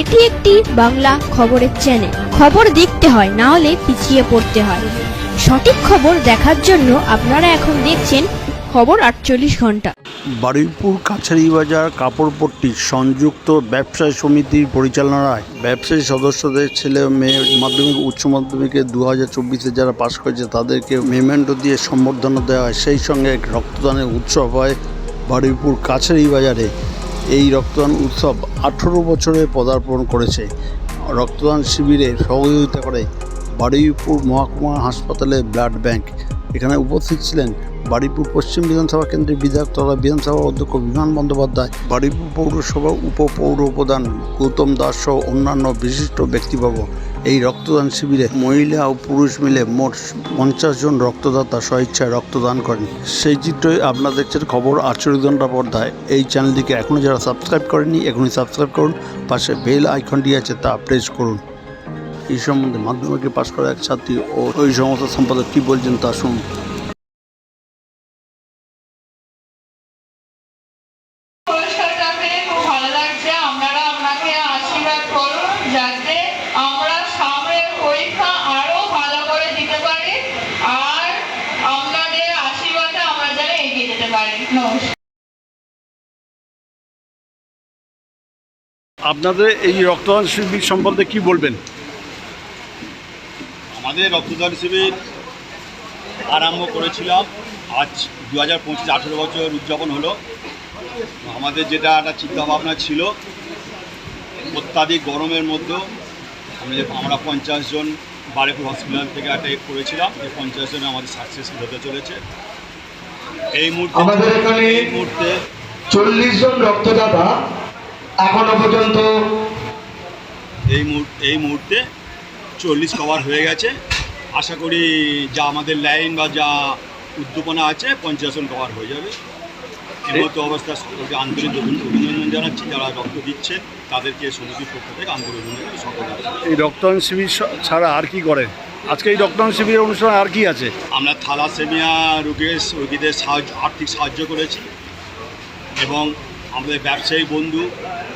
এটি একটি বাংলা খবরের চ্যানেল খবর দেখতে হয়, না হলে পিছিয়ে পড়তে হয়। সঠিক খবর দেখার জন্য আপনারা এখন দেখছেন খবর আটচল্লিশ ঘণ্টা। বারুইপুর কাছারি বাজার কাপড়পট্টি সংযুক্ত ব্যবসায়ী সমিতির পরিচালনায় ব্যবসায়ী সদস্যদের ছেলে মেয়ে মাধ্যমিক, উচ্চ মাধ্যমিকে দু হাজার চব্বিশে যারা পাশ করেছে তাদেরকে মেমেন্টো দিয়ে সম্বর্ধনা দেওয়া হয়। সেই সঙ্গে রক্তদানের উৎসব হয় বারুইপুর কাছারি বাজারে এই রক্তদান উৎসব আঠেরো বছরে পদার্পণ করেছে। রক্তদান শিবিরে সহযোগিতা করে বারুইপুর মহকুমা হাসপাতালে ব্লাড ব্যাংক। এখানে উপস্থিত ছিলেন বারুইপুর পশ্চিম বিধানসভা কেন্দ্রের বিধায়ক তথা বিধানসভার অধ্যক্ষ বিমান বন্দ্যোপাধ্যায়, বারুইপুর পৌরসভা উপপৌর প্রধান গৌতম দাস সহ অন্যান্য বিশিষ্ট ব্যক্তিবর্গ। এই রক্তদান শিবিরে মহিলা ও পুরুষ মিলে মোট পঞ্চাশ জন রক্তদাতা স্বেচ্ছায় রক্তদান করেন। সেই চিত্রই আপনারা দেখছেন খবর ঘণ্টা পর্দায়। এই চ্যানেলটিকে এখনও যারা সাবস্ক্রাইব করেননি, এখনই সাবস্ক্রাইব করুন। পাশে বেল আইকনটি আছে, তা প্রেস করুন। এই সম্বন্ধে মাধ্যমিকে পাশ করা এক ছাত্রী ও ওই সমস্ত সম্পাদক কী বলছেন তা শুনুন। পুরস্কারটা পেয়ে খুব ভালো লাগছে আপনারা আপনাকে আশীর্বাদ করুন যাতে আমরা সামনের পরীক্ষা আরও ভালো করে দিতে পারি আর আপনাদের আশীর্বাদে আমরা যেন এগিয়ে যেতে পারি আপনাদের এই রক্তদান শিবির সম্বন্ধে কি বলবেন? আমাদের রক্তদান শিবির আরম্ভ করেছিলাম আজ দু হাজার পঁচিশ আঠেরো বছর উদযাপন হলো। আমাদের যেটা একটা চিন্তাভাবনা ছিল, অত্যাধিক গরমের মধ্যে আমরা আমরা পঞ্চাশ জন বারেপুর হসপিটাল থেকে একটা করেছিলাম। এই পঞ্চাশ জন আমাদের সাকসেসফুল হতে চলেছে। আমাদের এখানে চল্লিশ জন রক্তদাতা এখনও পর্যন্ত এই মুহূর্তে এই মুহূর্তে চল্লিশ কভার হয়ে গেছে। আশা করি যা আমাদের লাইন বা যা উদ্দীপনা আছে পঞ্চাশন কভার হয়ে যাবে। এই মতো অবস্থা সকলকে আন্তরিক অভিনন্দন জানাচ্ছি। যারা রক্ত দিচ্ছেন তাদেরকে সমিতির পক্ষ থেকে আন্তরিক অভিনন্দন সকল এই রক্তদান শিবির ছাড়া আর কি করেন আজকে এই রক্তদান শিবিরের অনুষ্ঠানে আর কি আছে? আমরা থ্যালাসেমিয়া রোগীর রোগীদের সাহায্য আর্থিক সাহায্য করেছি এবং আমাদের ব্যবসায়ী বন্ধু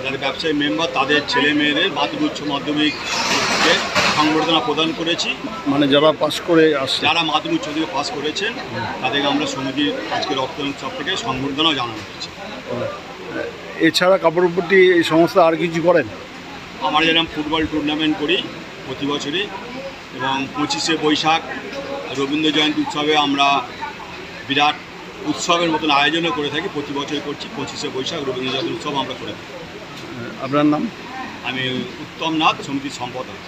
যাদের ব্যবসায়ী মেম্বার তাদের ছেলে মেয়েদের মাধ্যমিক উচ্চ মাধ্যমিককে সংবর্ধনা প্রদান করেছি। মানে যারা পাশ করে আসছে। যারা মাধ্যমিক উচ্চ মাধ্যমিক পাস করেছেন তাদেরকে আমরা সমিতির আজকে রক্তদান উৎসব থেকে সংবর্ধনাও জানানো হয়েছে। এছাড়া কাপড়পট্টি এই সংস্থা আর কিছু করেন? আমরা যেরকম ফুটবল টুর্নামেন্ট করি প্রতি বছরই এবং পঁচিশে বৈশাখ রবীন্দ্র জয়ন্তী উৎসবে আমরা বিরাট উৎসবের মতন আয়োজনও করে থাকি। প্রতি বছর করছি। পঁচিশে বৈশাখ রবীন্দ্র জয়ন্তী উৎসব আমরা করে থাকি। আপনার নাম? আমি উত্তম নাথ সমিতির সম্পাদক।